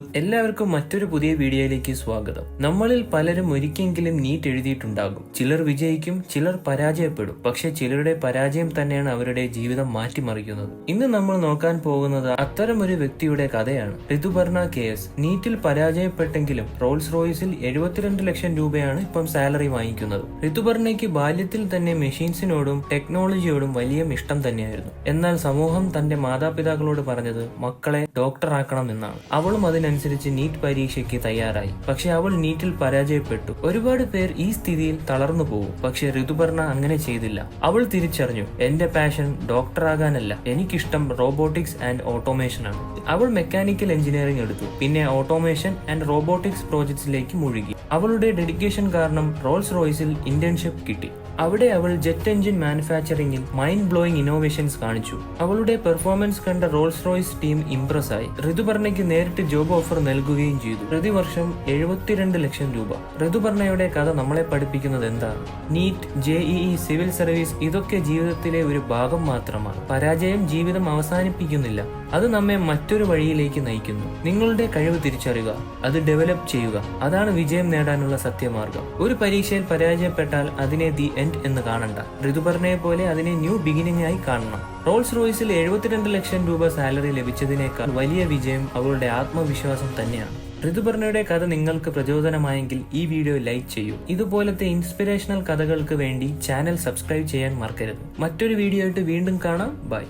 എല്ലാവർക്കും മറ്റൊരു പുതിയ വീഡിയോയിലേക്ക് സ്വാഗതം. നമ്മളിൽ പലരും ഒരിക്കെങ്കിലും നീറ്റ് എഴുതിയിട്ടുണ്ടാകും. ചിലർ വിജയിക്കും ചിലർ പരാജയപ്പെടും. പക്ഷെ ചിലരുടെ പരാജയം തന്നെയാണ് അവരുടെ ജീവിതം മാറ്റിമറിക്കുന്നത്. ഇന്ന് നമ്മൾ നോക്കാൻ പോകുന്നത് അത്തരം ഒരു വ്യക്തിയുടെ കഥയാണ്. Rithuparna K S. നീറ്റിൽ പരാജയപ്പെട്ടെങ്കിലും റോൾസ് റോയിസിൽ എഴുപത്തിരണ്ട് ലക്ഷം രൂപയാണ് ഇപ്പം സാലറി വാങ്ങിക്കുന്നത്. ഋതുപർണയ്ക്ക് ബാല്യത്തിൽ തന്നെ മെഷീൻസിനോടും ടെക്നോളജിയോടും വലിയ ഇഷ്ടം തന്നെയായിരുന്നു. എന്നാൽ സമൂഹം തന്റെ മാതാപിതാക്കളോട് പറഞ്ഞത് മക്കളെ ഡോക്ടറാക്കണം എന്നാണ് അവളും അതിനനുസരിച്ച് നീറ്റ് പരീക്ഷയ്ക്ക് തയ്യാറായി. പക്ഷെ അവൾ നീറ്റിൽ പരാജയപ്പെട്ടു. ഒരുപാട് പേർ ഈ സ്ഥിതിയിൽ തളർന്നു പോകും. പക്ഷെ ഋതുപർണ അങ്ങനെ ചെയ്തില്ല. അവൾ തിരിച്ചറിഞ്ഞു എന്റെ പാഷൻ ഡോക്ടറാകാനല്ല. എനിക്കിഷ്ടം റോബോട്ടിക്സ് ആൻഡ് ഓട്ടോമേഷൻ ആണ്. അവൾ മെക്കാനിക്കൽ എഞ്ചിനീയറിംഗ് എടുത്തു. പിന്നെ ഓട്ടോമേഷൻ ആൻഡ് റോബോട്ടിക്സ് പ്രോജക്ട്സിലേക്ക് മുഴുകി. അവളുടെ ഡെഡിക്കേഷൻ കാരണം റോൾസ് റോയ്സിൽ ഇന്റേൺഷിപ്പ് കിട്ടി. അവിടെ അവൾ ജെറ്റ് എഞ്ചിൻ മാനുഫാക്ചറിംഗിൽ മൈൻഡ് ബ്ലോയിങ് ഇന്നോവേഷൻസ് കാണിച്ചു. അവളുടെ പെർഫോമൻസ് കണ്ട റോൾസ് റോയ്സ് ടീം ഇംപ്രസ് ആയി. ഋതുപർണയ്ക്ക് നേരിട്ട് ജോബ് ഓഫർ നൽകുകയും ചെയ്തു. പ്രതിവർഷം എഴുപത്തിരണ്ട് ലക്ഷം രൂപ. ഋതുപർണയുടെ കഥ നമ്മളെ പഠിപ്പിക്കുന്നത് എന്താണ്? നീറ്റ് ജെഇഇ സിവിൽ സർവീസ് ഇതൊക്കെ ജീവിതത്തിലെ ഒരു ഭാഗം മാത്രമാണ്. പരാജയം ജീവിതം അവസാനിപ്പിക്കുന്നില്ല. അത് നമ്മെ മറ്റൊരു വഴിയിലേക്ക് നയിക്കുന്നു. നിങ്ങളുടെ കഴിവ് തിരിച്ചറിയുക അത് ഡെവലപ്പ് ചെയ്യുക. അതാണ് വിജയം നേടാനുള്ള സത്യമാർഗം. ഒരു പരീക്ഷയിൽ പരാജയപ്പെട്ടാൽ അതിനെ ദി എൻഡ് എന്ന് കാണണ്ട. ഋതുപർണയെ പോലെ അതിനെ ന്യൂ ബിഗിനിങ് ആയി കാണണം. റോൾസ് റോയ്സിൽ എഴുപത്തിരണ്ട് ലക്ഷം രൂപ സാലറി ലഭിച്ചതിനേക്കാൾ വലിയ വിജയം അവളുടെ ആത്മവിശ്വാസം തന്നെയാണ്. ഋതുപർണയുടെ കഥ നിങ്ങൾക്ക് പ്രചോദനമായെങ്കിൽ ഈ വീഡിയോ ലൈക്ക് ചെയ്യൂ. ഇതുപോലത്തെ ഇൻസ്പിറേഷണൽ കഥകൾക്ക് വേണ്ടി ചാനൽ സബ്സ്ക്രൈബ് ചെയ്യാൻ മറക്കരുത്. മറ്റൊരു വീഡിയോ ആയിട്ട് വീണ്ടും കാണാം. ബൈ